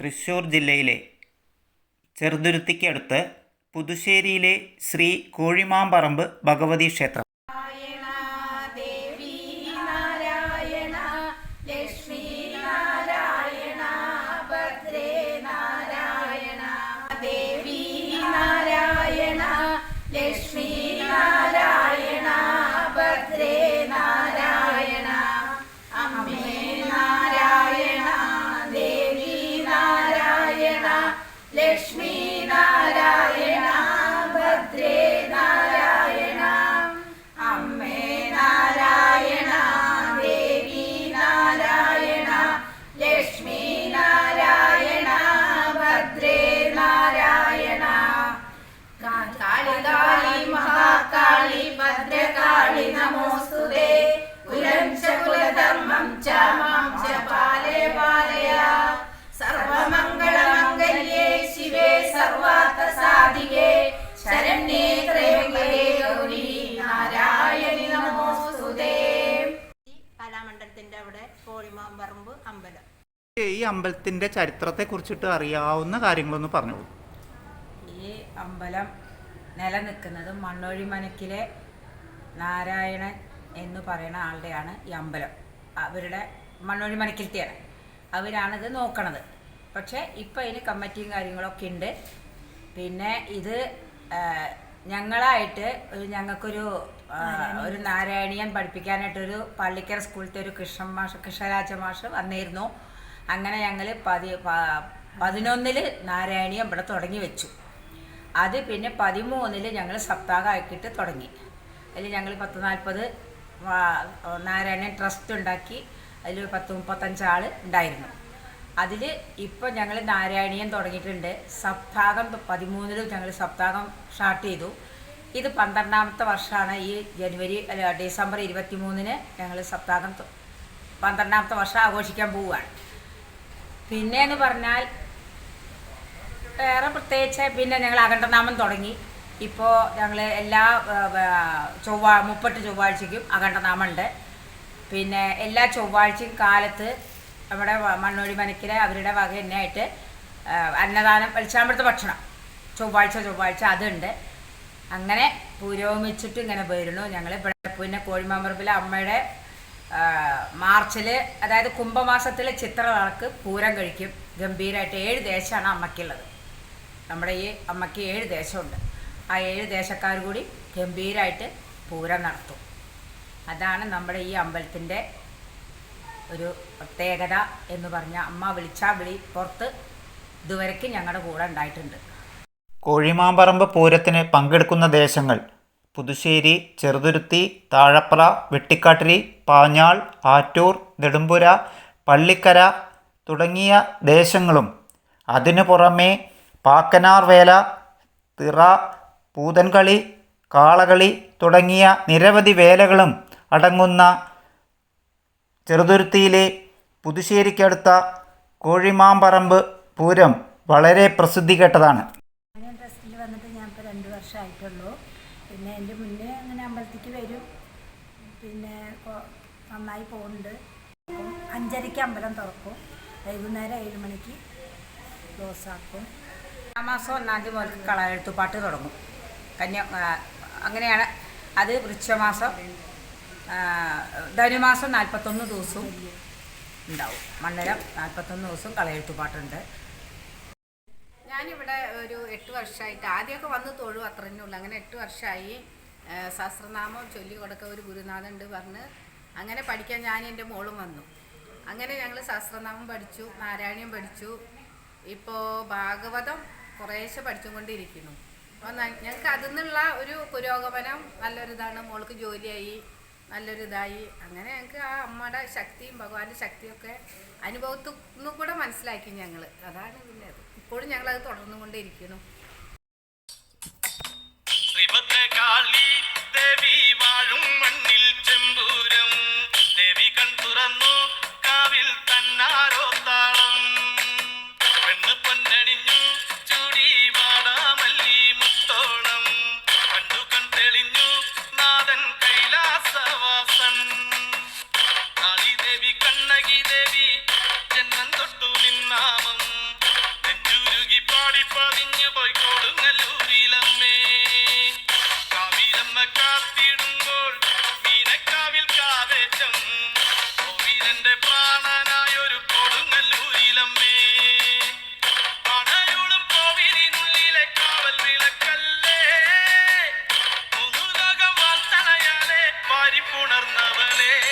തൃശ്ശൂർ ജില്ലയിലെ ചെറുതുരുത്തിക്കടുത്ത് പുതുശ്ശേരിയിലെ ശ്രീ കോഴിമാമ്പറമ്പ് ഭഗവതി ക്ഷേത്രം. Lakshminarayana അമ്പലം. ഈ അമ്പലത്തിന്റെ ചരിത്രത്തെ കുറിച്ചിട്ട് അറിയാവുന്ന കാര്യങ്ങളൊന്ന് പറഞ്ഞോളൂ. ഈ അമ്പലം നിലനിൽക്കുന്നത് മണ്ണൊഴി മനക്കിലെ നാരായണൻ എന്ന് പറയുന്ന ആളുടെയാണ് ഈ അമ്പലം. അവരുടെ മണ്ണൊഴി മനക്കിലത്തെയാണ് അവരാണിത് നോക്കണത്. പക്ഷേ ഇപ്പം അതിന് കമ്മിറ്റിയും കാര്യങ്ങളൊക്കെ ഉണ്ട്. പിന്നെ ഇത് ഞങ്ങളായിട്ട് ഒരു ഞങ്ങൾക്കൊരു ഒരു നാരായണീയൻ പഠിപ്പിക്കാനായിട്ടൊരു പള്ളിക്കര സ്കൂളിലത്തെ ഒരു കൃഷ്ണ മാഷ് കൃഷ്ണരാജ മാഷ് വന്നിരുന്നു. അങ്ങനെ ഞങ്ങൾ പതി പതിനൊന്നിൽ നാരായണീയം ഇവിടെ തുടങ്ങി വെച്ചു. അത് പിന്നെ പതിമൂന്നിൽ ഞങ്ങൾ സപ്താഹമാക്കിയിട്ട് തുടങ്ങി. അതിൽ ഞങ്ങൾ പത്ത് നാൽപ്പത് നാരായണൻ ട്രസ്റ്റ് ഉണ്ടാക്കി. അതിൽ പത്ത് മുപ്പത്തഞ്ചാൾ ഉണ്ടായിരുന്നു. അതിൽ ഇപ്പോൾ ഞങ്ങൾ നാരായണീയം തുടങ്ങിയിട്ടുണ്ട്. സപ്താഹം പതിമൂന്നിലും ഞങ്ങൾ സപ്താഹം സ്റ്റാർട്ട് ചെയ്തു. ഇത് പന്ത്രണ്ടാമത്തെ വർഷമാണ്. ഈ ജനുവരി അല്ല ഡിസംബർ ഇരുപത്തി മൂന്നിന് ഞങ്ങൾ സപ്താഹം പന്ത്രണ്ടാമത്തെ വർഷം ആഘോഷിക്കാൻ പോവുകയാണ്. പിന്നെ എന്ന് പറഞ്ഞാൽ വേറെ പ്രത്യേകിച്ച് പിന്നെ ഞങ്ങൾ അഖണ്ഡനാമം തുടങ്ങി. ഇപ്പോൾ ഞങ്ങൾ എല്ലാ ചൊവ്വാ മുപ്പട്ട് ചൊവ്വാഴ്ചയ്ക്കും അഖണ്ഡനാമം ഉണ്ട് പിന്നെ എല്ലാ ചൊവ്വാഴ്ചയും കാലത്ത് നമ്മുടെ മണ്ണൂരി മനക്കിലെ അവരുടെ വക തന്നെയായിട്ട് അന്നദാനം വെളിച്ചാമ്പഴത്തെ ഭക്ഷണം. ചൊവ്വാഴ്ച ചൊവ്വാഴ്ച അതുണ്ട്. അങ്ങനെ പുരോഗമിച്ചിട്ട് ഇങ്ങനെ പോയിരുന്നു ഞങ്ങൾ ഇവിടെ പിന്നെ കോഴിമാമ്പറമ്പിലെ അമ്മയുടെ മാർച്ചിൽ അതായത് കുംഭമാസത്തിലെ ചിത്രനാൾക്ക് പൂരം കഴിക്കും. ഗംഭീരമായിട്ട് ഏഴ് ദേശമാണ് അമ്മയ്ക്കുള്ളത്. നമ്മുടെ ഈ അമ്മയ്ക്ക് ഏഴ് ദേശമുണ്ട്. ആ ഏഴ് ദേശക്കാർ കൂടി ഗംഭീരമായിട്ട് പൂരം നടത്തും. അതാണ് നമ്മുടെ ഈ അമ്പലത്തിന്റെ ഒരു പ്രത്യേകത എന്ന് പറഞ്ഞ അമ്മ വിളിച്ചാൽ വിളി പുറത്ത് ഇതുവരയ്ക്ക് ഞങ്ങളുടെ കൂടെ ഉണ്ടായിട്ടുണ്ട്. കോഴിമാമ്പറമ്പ് പൂരത്തിന് പങ്കെടുക്കുന്ന ദേശങ്ങൾ പുതുശ്ശേരി ചെറുതുരുത്തി താഴപ്ര വെട്ടിക്കാട്ടിരി പാഞ്ഞാൾ ആറ്റൂർ നെടുമ്പുര പള്ളിക്കര തുടങ്ങിയ ദേശങ്ങളും അതിനു പുറമെ പാക്കനാർ വേല തിറ പൂതൻകളി കാളകളി തുടങ്ങിയ നിരവധി വേലകളും അടങ്ങുന്ന ചെറുതുരുത്തിയിലെ പുതുശ്ശേരിക്കടുത്ത കോഴിമാമ്പറമ്പ് പൂരം വളരെ പ്രസിദ്ധി കേട്ടതാണ് ഞാൻ ട്രസ്റ്റിൽ വന്നിട്ട് ഞാൻ ഇപ്പോൾ രണ്ട് വർഷമായിട്ടുള്ളൂ പിന്നെ എന്റെ മുന്നേ അങ്ങനെ അമ്പലത്തിക്ക് വരും. പിന്നെ നന്നായി പോകുന്നുണ്ട്. അഞ്ചരയ്ക്ക് അമ്പലം തുറക്കും. വൈകുന്നേരം ഏഴ് മണിക്ക് ക്ലോസ് ആക്കും ആ മാസം ഒന്നാം തീയതി മുതൽ കളയെഴുത്തുപാട്ട് തുടങ്ങും. കന്യ അങ്ങനെയാണ്. അത് വൃക്ഷമാസം ധനുമാസം നാൽപ്പത്തൊന്ന് ദിവസവും ഉണ്ടാവും. മണ്ണരം നാൽപ്പത്തൊന്ന് ദിവസവും കളയെഴുത്തുപാട്ടുണ്ട്. ഞാനിവിടെ ഒരു എട്ട് വർഷമായിട്ട് ആദ്യമൊക്കെ വന്ന് തൊഴു അത്രേ ഉള്ളൂ. അങ്ങനെ എട്ട് വർഷമായി സഹസ്രനാമം ചൊല്ലി കൊടുക്ക ഒരു ഗുരുനാഥൻ ഉണ്ട് പറഞ്ഞ് അങ്ങനെ പഠിക്കാൻ ഞാൻ എന്റെ മോളും വന്നു. അങ്ങനെ ഞങ്ങൾ സഹസ്രനാമം പഠിച്ചു നാരായണീയം പഠിച്ചു. ഇപ്പോൾ ഭാഗവതം കുറേശ്ശെ പഠിച്ചുകൊണ്ടിരിക്കുന്നു. അപ്പോൾ ഞങ്ങൾക്ക് അതിൽ നിന്നുള്ള ഒരു പുരോഗമനം നല്ലൊരിതാണ്. മോൾക്ക് ജോലിയായി. നല്ലൊരിതായി. അങ്ങനെ ഞങ്ങൾക്ക് ആ അമ്മയുടെ ശക്തിയും ഭഗവാന്റെ ശക്തിയൊക്കെ അനുഭവത്തിൽ കൂടെ മനസ്സിലാക്കി ഞങ്ങൾ അതാണ് പിന്നെ അത്. ഇപ്പോഴും ഞങ്ങളത് തുടർന്നുകൊണ്ടേയിരിക്കുന്നു. ശ്രീഭദ്രകാളി ദേവി വാഴും சித்தரிப்புணர்ந்தவனே